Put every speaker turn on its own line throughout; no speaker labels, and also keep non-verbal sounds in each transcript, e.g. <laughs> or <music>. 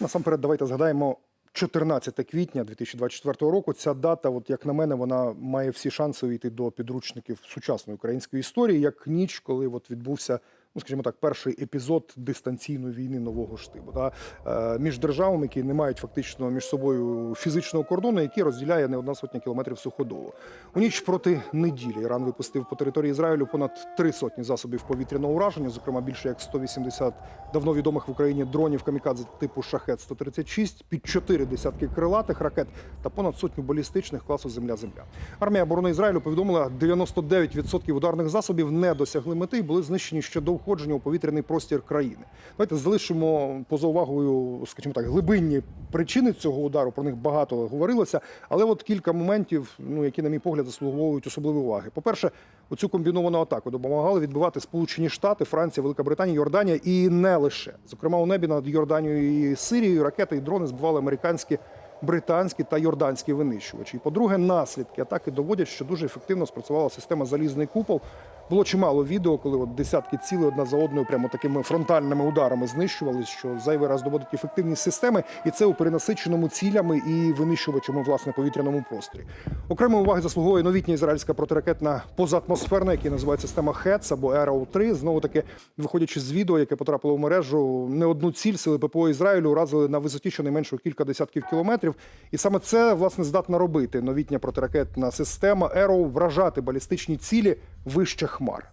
Насамперед, давайте згадаємо 14 квітня 2024 року. Ця дата, от як на мене, вона має всі шанси увійти до підручників сучасної української історії, як ніч, коли от відбувся. Ну, скажімо так, перший епізод дистанційної війни нового штибу та е, між державами, які не мають фактично між собою фізичного кордону, який розділяє не одна сотня кілометрів суходолу. У ніч проти неділі Іран випустив по території Ізраїлю понад три сотні засобів повітряного ураження, зокрема більше як 180 давно відомих в Україні дронів камікадзе типу шахет 136 під чотири десятки крилатих ракет та понад сотню балістичних класу Земля-Земля. Армія оборони Ізраїлю повідомила, 99% ударних засобів не досягли мети і були знищені ще до входження у повітряний простір країни. Давайте залишимо поза увагою, скажімо так, глибинні причини цього удару. Про них багато говорилося, але от кілька моментів, ну які, на мій погляд, заслуговують особливої уваги. По-перше, у цю комбіновану атаку допомагали відбивати Сполучені Штати, Франція, Велика Британія, Йорданія і не лише. Зокрема, у небі над Йорданією і Сирією ракети і дрони збивали американські. Британські та йорданські винищувачі. І, по-друге, наслідки атаки доводять, що дуже ефективно спрацювала система залізний купол. Було чимало відео, коли от десятки цілей одна за одною, прямо такими фронтальними ударами знищувались, що зайвий раз доводить ефективність системи, і це у перенасиченому цілями і винищувачами власне повітряному просторі. Окремої уваги заслуговує новітня ізраїльська протиракетна позатмосферна, яка називається система ХЕЦ або Arrow 3 Знову таки, виходячи з відео, яке потрапило в мережу, не одну ціль сили ППО Ізраїлю уразили на висоті щонайменше кілька десятків кілометрів. І саме це власне здатна робити новітня протиракетна система Arrow вражати балістичні цілі вище хмар.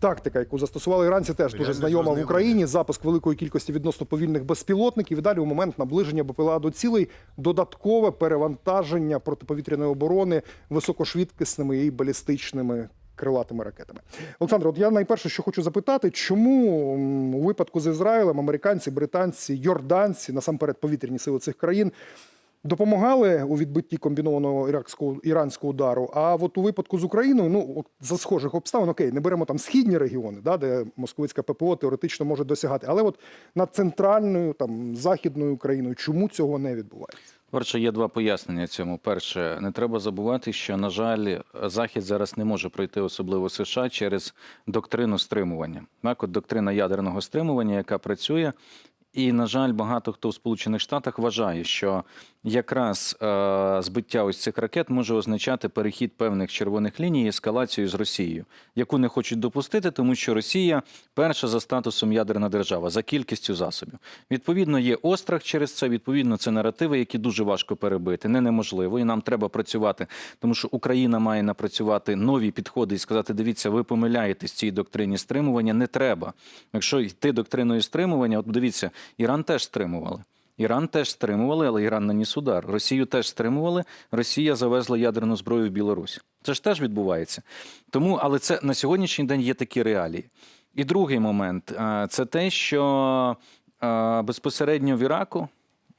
Тактика, яку застосували іранці, теж дуже знайома в. Україні. Запуск великої кількості відносно повільних безпілотників. І далі у момент наближення БПЛА до цілей додаткове перевантаження протиповітряної оборони високошвидкісними і балістичними. Крилатими ракетами, Олександр, от я найперше, що хочу запитати, чому у випадку з Ізраїлем американці, британці, йорданці, насамперед повітряні сили цих країн допомагали у відбитті комбінованого іракського іранського удару. А от у випадку з Україною, ну за схожих обставин, окей, не беремо там східні регіони, да, де московицька ППО теоретично може досягати. Але от над центральною там західною Україною, чому цього не відбувається?
Перше, є два пояснення цьому. Перше, не треба забувати, що на жаль, захід зараз не може пройти, особливо США, через доктрину стримування. Так, от доктрина ядерного стримування, яка працює. І, на жаль, багато хто в Сполучених Штатах вважає, що якраз е, збиття ось цих ракет може означати перехід певних червоних ліній, і ескалацію з Росією, яку не хочуть допустити, тому що Росія перша за статусом ядерна держава, за кількістю засобів. Відповідно, є острах через це. Відповідно, це наративи, які дуже важко перебити. Не неможливо, і нам треба працювати, тому що Україна має напрацювати нові підходи і сказати: дивіться, ви помиляєтесь цій доктрині стримування. Не треба. Якщо йти доктриною стримування, от дивіться, Іран теж стримували. Іран теж стримували, але Іран наніс удар. Росію теж стримували. Росія завезла ядерну зброю в Білорусь. Це ж теж відбувається. Тому, але це на сьогоднішній день є такі реалії. І другий момент це те, що безпосередньо в Іраку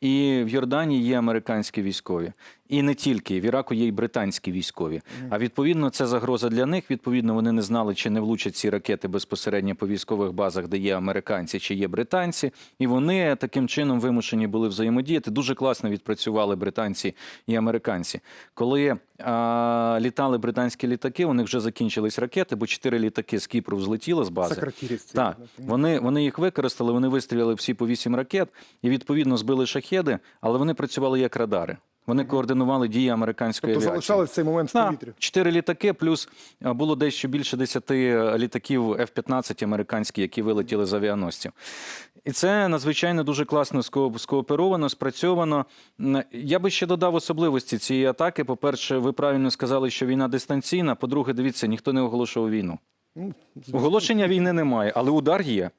і в Йорданії є американські військові. І не тільки в Іраку є й британські військові. А відповідно, це загроза для них. Відповідно, вони не знали, чи не влучать ці ракети безпосередньо по військових базах, де є американці чи є британці. І вони таким чином вимушені були взаємодіяти. Дуже класно відпрацювали британці і американці. Коли а, літали британські літаки, у них вже закінчились ракети, бо чотири літаки з Кіпру взлетіло з бази. Так, вони, вони їх використали, вони вистріляли всі по вісім ракет і відповідно збили шахеди, але вони працювали як радари. Вони координували дії американської
Тобто
авіації.
залишали цей момент в повітрі.
Чотири літаки, плюс було дещо більше десяти літаків F-15 американські, які вилетіли з авіаносців. І це надзвичайно дуже класно скооперовано, спрацьовано. Я би ще додав особливості цієї атаки. По-перше, ви правильно сказали, що війна дистанційна. По-друге, дивіться, ніхто не оголошував війну.
Ну,
Оголошення війни немає, але удар є.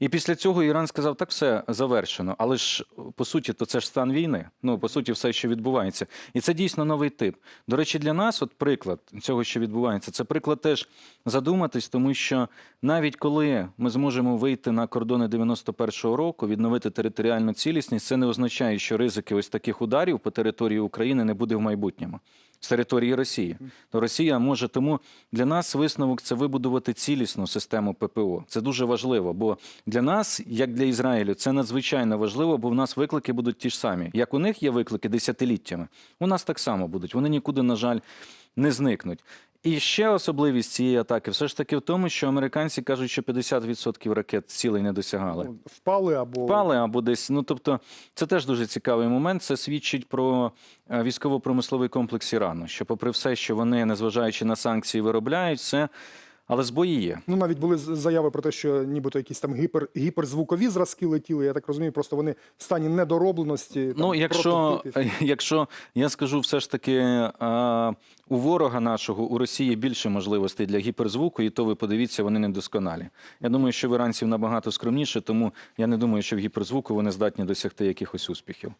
І після цього Іран сказав, так все завершено. Але ж по суті, то це ж стан війни. Ну по суті, все, що відбувається, і це дійсно новий тип. До речі, для нас, от приклад цього, що відбувається, це приклад теж задуматись, тому що навіть коли ми зможемо вийти на кордони 91-го року, відновити територіальну цілісність, це не означає, що ризики ось таких ударів по території України не буде в майбутньому. З території Росії, то Росія може тому для нас висновок це вибудувати цілісну систему ППО. Це дуже важливо, бо для нас, як для Ізраїлю, це надзвичайно важливо, бо в нас виклики будуть ті ж самі. Як у них є виклики десятиліттями, у нас так само будуть. Вони нікуди, на жаль, не зникнуть. І ще особливість цієї атаки все ж таки в тому, що американці кажуть, що 50% ракет цілей не досягали.
Ну, впали або
Впали або десь. Ну тобто, це теж дуже цікавий момент. Це свідчить про е, військово-промисловий комплекс Ірану. Що, попри все, що вони, незважаючи на санкції, виробляють, все. Але збої є.
Ну, навіть були заяви про те, що нібито якісь там гіпер, гіперзвукові зразки летіли. Я так розумію, просто вони в стані недоробленості. Там,
Ну, якщо, <laughs> якщо я скажу все ж таки, а, у ворога нашого у Росії більше можливостей для гіперзвуку, і то ви подивіться, вони недосконалі. Я думаю, що в іранців набагато скромніше, тому я не думаю, що в гіперзвуку вони здатні досягти якихось успіхів.